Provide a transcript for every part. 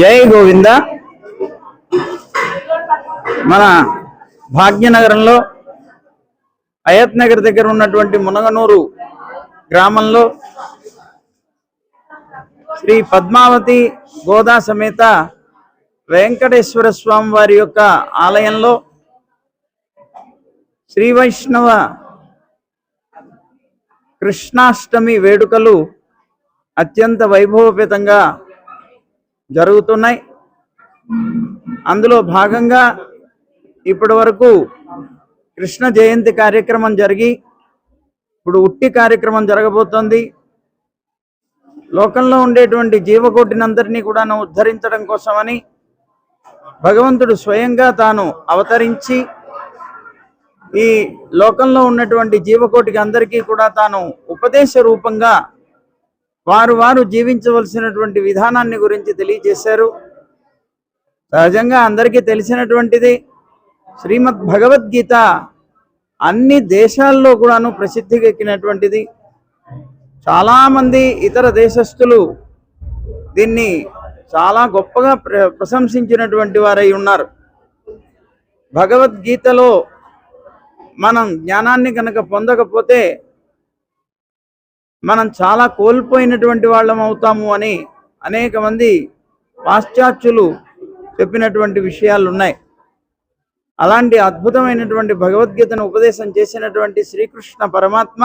జై గోవింద. మన భాగ్యనగరంలో అయత్ నగర్ దగ్గర ఉన్నటువంటి మునగనూరు గ్రామంలో శ్రీ పద్మావతి గోదా సమేత వెంకటేశ్వర స్వామి వారి యొక్క ఆలయంలో శ్రీ వైష్ణవ కృష్ణాష్టమి వేడుకలు అత్యంత వైభవపేతంగా జరుగుతున్నాయి. అందులో భాగంగా ఇప్పటి వరకు కృష్ణ జయంతి కార్యక్రమం జరిగి ఇప్పుడు ఉట్టి కార్యక్రమం జరగబోతోంది. లోకంలో ఉండేటువంటి జీవకోటినందరినీ కూడాను ఉద్ధరించడం కోసమని భగవంతుడు స్వయంగా తాను అవతరించి ఈ లోకంలో ఉన్నటువంటి జీవకోటికి అందరికీ కూడా తాను ఉపదేశ రూపంగా వారు వారు జీవించవలసినటువంటి విధానాన్ని గురించి తెలియజేశారు. సహజంగా అందరికీ తెలిసినటువంటిది శ్రీమద్ భగవద్గీత అన్ని దేశాల్లో కూడాను ప్రసిద్ధికెక్కినటువంటిది చాలామంది ఇతర దేశస్థులు దీన్ని చాలా గొప్పగా ప్ర ప్రశంసించినటువంటి వారై ఉన్నారు. భగవద్గీతలో మనం జ్ఞానాన్ని కనుక పొందకపోతే మనం చాలా కోల్పోయినటువంటి వాళ్ళం అవుతాము అని అనేక మంది పాశ్చాత్యులు చెప్పినటువంటి విషయాలు ఉన్నాయి అలాంటి అద్భుతమైనటువంటి భగవద్గీతను ఉపదేశం చేసినటువంటి శ్రీకృష్ణ పరమాత్మ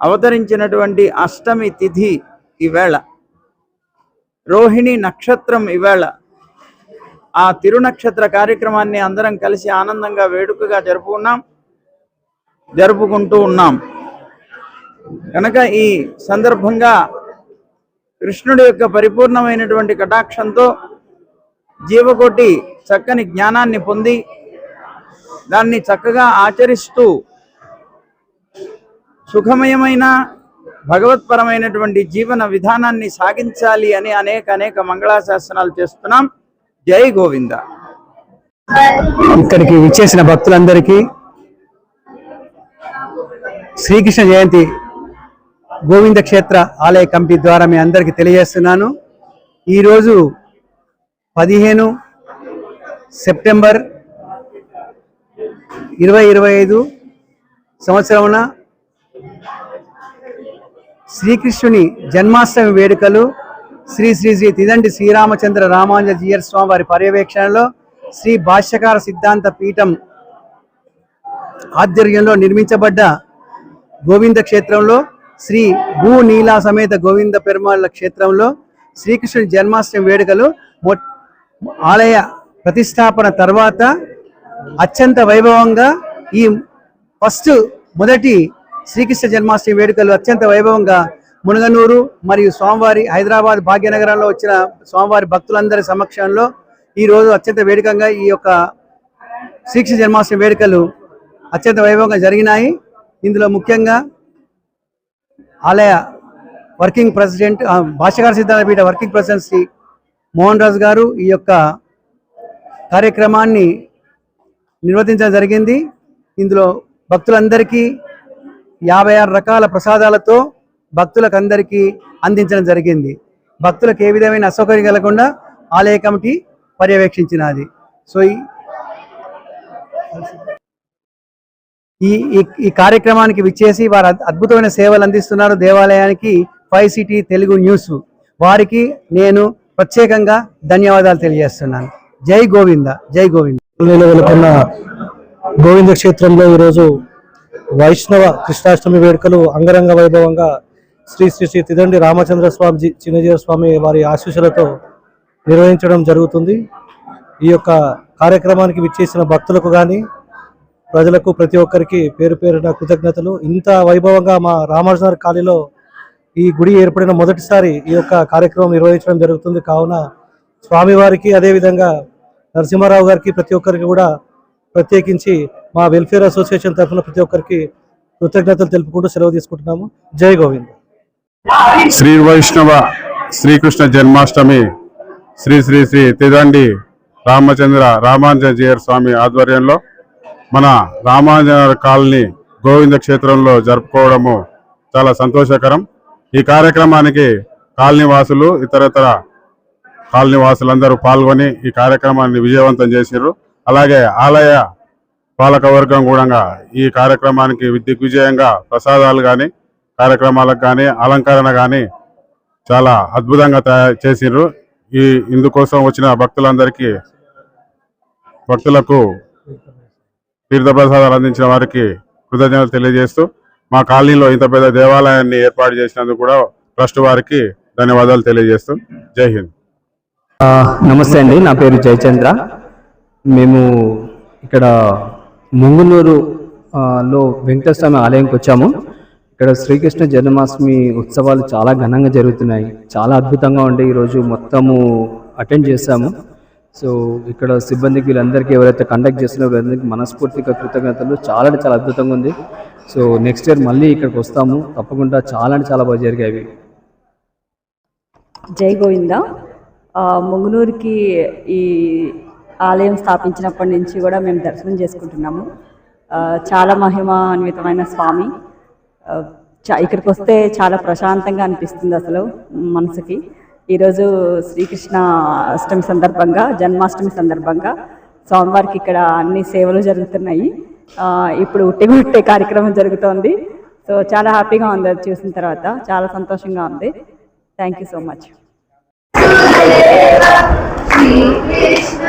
అవతరించినటువంటి అష్టమి తిథి ఈవేళ రోహిణి నక్షత్రం ఈవేళ ఆ తిరునక్షత్ర కార్యక్రమాన్ని అందరం కలిసి ఆనందంగా వేడుకగా జరుపుకున్నాం జరుపుకుంటూ ఉన్నాం. కనుక ఈ సందర్భంగా కృష్ణుడి యొక్క పరిపూర్ణమైనటువంటి కటాక్షంతో జీవకోటి చక్కని జ్ఞానాన్ని పొంది దాన్ని చక్కగా ఆచరిస్తూ సుఖమయమైన భగవత్పరమైనటువంటి జీవన విధానాన్ని సాగించాలి అని అనేక అనేక మంగళాశాసనాలు చేస్తున్నాం. జై గోవింద. ఇక్కడికి విచ్చేసిన భక్తులందరికీ శ్రీకృష్ణ జయంతి గోవింద క్షేత్ర ఆలయ కమిటీ ద్వారా మీ అందరికీ తెలియజేస్తున్నాను. ఈరోజు పదిహేను సెప్టెంబర్ ఇరవై ఇరవై ఐదు సంవత్సరమున శ్రీకృష్ణుని జన్మాష్టమి వేడుకలు శ్రీ శ్రీ శ్రీ తిదండి శ్రీరామచంద్ర రామానుజీయర్ స్వామి వారి పర్యవేక్షణలో శ్రీ భాష్యకార సిద్ధాంత పీఠం ఆధ్వర్యంలో నిర్మించబడ్డ గోవింద క్షేత్రంలో శ్రీ భూ నీలా సమేత గోవింద పెరుమాళ్ళ క్షేత్రంలో శ్రీకృష్ణుడి జన్మాష్టమి వేడుకలు మొ- ఆలయ ప్రతిష్టాపన తర్వాత అత్యంత వైభవంగా ఈ ఫస్ట్ మొదటి శ్రీకృష్ణ జన్మాష్టమి వేడుకలు అత్యంత వైభవంగా మునగనూరు మరియు స్వామివారి హైదరాబాద్ భాగ్యనగరంలో వచ్చిన స్వామివారి భక్తులందరి సమక్షంలో ఈరోజు అత్యంత వేడుకంగా ఈ యొక్క శ్రీకృష్ణ జన్మాష్టమి వేడుకలు అత్యంత వైభవంగా జరిగినాయి. ఇందులో ముఖ్యంగా ఆలయ వర్కింగ్ ప్రెసిడెంట్ ఆ, భాష్యకార సిద్ధాంత పీఠ వర్కింగ్ ప్రెసిడెంట్ శ్రీ మోహన్ రాజు గారు ఈ యొక్క కార్యక్రమాన్ని నిర్వర్తించడం జరిగింది. ఇందులో భక్తులందరికీ యాభై ఆరు రకాల ప్రసాదాలతో భక్తులకు అందరికీ అందించడం జరిగింది. భక్తులకు ఏ విధమైన అసౌకర్యం కలగకుండా ఆలయ కమిటీ పర్యవేక్షించినది. సో ఈ ఈ ఈ- కార్యక్రమానికి విచ్చేసి వారు అద్భుతమైన సేవలు అందిస్తున్నారు దేవాలయానికి ఫైవ్ సిటీ తెలుగు న్యూస్. వారికి నేను ప్రత్యేకంగా ధన్యవాదాలు తెలియజేస్తున్నాను. జై గోవింద జై గోవింద. వెలువెలుకున్న గోవింద క్షేత్రంలో ఈరోజు వైష్ణవ కృష్ణాష్టమి వేడుకలు అంగరంగ వైభవంగా శ్రీ శ్రీ శ్రీ తిదండి రామచంద్ర స్వామి జీ- చిన్నజీవ స్వామి వారి ఆశీస్సులతో నిర్వహించడం జరుగుతుంది. ఈ యొక్క కార్యక్రమానికి విచ్చేసిన భక్తులకు కానీ ప్రజలకు ప్రతి ఒక్కరికి పేరు పేరున కృతజ్ఞతలు. ఇంత వైభవంగా మా రామానుజనగర్ కాలనీలో ఈ గుడి ఏర్పడిన మొదటిసారి ఈ యొక్క కార్యక్రమం నిర్వహించడం జరుగుతుంది. కావున స్వామివారికి అదేవిధంగా నరసింహారావు గారికి ప్రతి ఒక్కరికి కూడా ప్రత్యేకించి మా వెల్ఫేర్ అసోసియేషన్ తరఫున ప్రతి ఒక్కరికి కృతజ్ఞతలు తెలుపుకుంటూ సెలవు తీసుకుంటున్నాము. జై గోవింద్. శ్రీ వైష్ణవ శ్రీకృష్ణ జన్మాష్టమి శ్రీ శ్రీ శ్రీ తిదండి రామచంద్ర రామాంజనేయర్ స్వామి ఆధ్వర్యంలో మన రామాంజనేయ కాలనీ గోవింద క్షేత్రంలో జరుపుకోవడము చాలా సంతోషకరం. ఈ కార్యక్రమానికి కాలనీ వాసులు ఇతరతర కాలనీ వాసులందరూ పాల్గొని ఈ కార్యక్రమాన్ని విజయవంతం చేసిర్రు. అలాగే ఆలయ పాలక వర్గం కూడా ఈ కార్యక్రమానికి దిగ్విజయంగా ప్రసాదాలు కానీ కార్యక్రమాలకు కానీ అలంకరణ కానీ చాలా అద్భుతంగా తయారు చేసిర్రు. ఈ ఇందుకోసం వచ్చిన భక్తులందరికీ భక్తులకు తీర్థప్రసాదాలు అందించిన వారికి కృతజ్ఞతలు తెలియజేస్తూ మా కాలనీలో ఇంత పెద్ద దేవాలయాన్ని ఏర్పాటు చేసినందుకు కూడా ట్రస్ట్ వారికి ధన్యవాదాలు తెలియజేస్తూ జై హింద్. నమస్తే అండి నా పేరు జయచంద్ర. మేము ఇక్కడ ముంగునూరు లో వెంకటస్వామి ఆలయంకి వచ్చాము. ఇక్కడ శ్రీకృష్ణ జన్మాష్టమి ఉత్సవాలు చాలా ఘనంగా జరుగుతున్నాయి. చాలా అద్భుతంగా ఉండే ఈరోజు మొత్తము అటెండ్ చేశాము. సో ఇక్కడ సిబ్బందికి వీళ్ళందరికీ ఎవరైతే కండక్ట్ చేస్తున్నారో వీళ్ళందరికీ మనస్ఫూర్తిగా కృతజ్ఞతలు. చాలా అంటే చాలా అద్భుతంగా ఉంది. సో నెక్స్ట్ ఇయర్ మళ్ళీ ఇక్కడికి వస్తాము. తప్పకుండా చాలా అంటే చాలా బాగా జరిగాయి. జై గోవింద. ఆ, ముంగునూరుకి ఈ ఆలయం స్థాపించినప్పటి నుంచి కూడా మేము దర్శనం చేసుకుంటున్నాము. చాలా మహిమాన్వితమైన స్వామి. చా- ఇక్కడికి వస్తే చాలా ప్రశాంతంగా అనిపిస్తుంది అసలు మనసుకి. ఈరోజు శ్రీకృష్ణ అష్టమి సందర్భంగా జన్మాష్టమి సందర్భంగా స్వామివారికి ఇక్కడ అన్ని సేవలు జరుగుతున్నాయి. ఇప్పుడు ఉట్టి ఉట్టే కార్యక్రమం జరుగుతోంది. సో చాలా హ్యాపీగా ఉంది అది చూసిన తర్వాత. చాలా సంతోషంగా ఉంది. Thank you so much Shri Krishna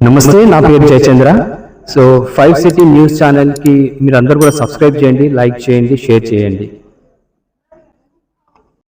నమస్తే నా పేరు Jayachandra. So Five City News ఛానల్కి మీరు అందరూ కూడా సబ్స్క్రైబ్ చేయండి లైక్ చేయండి షేర్ చేయండి.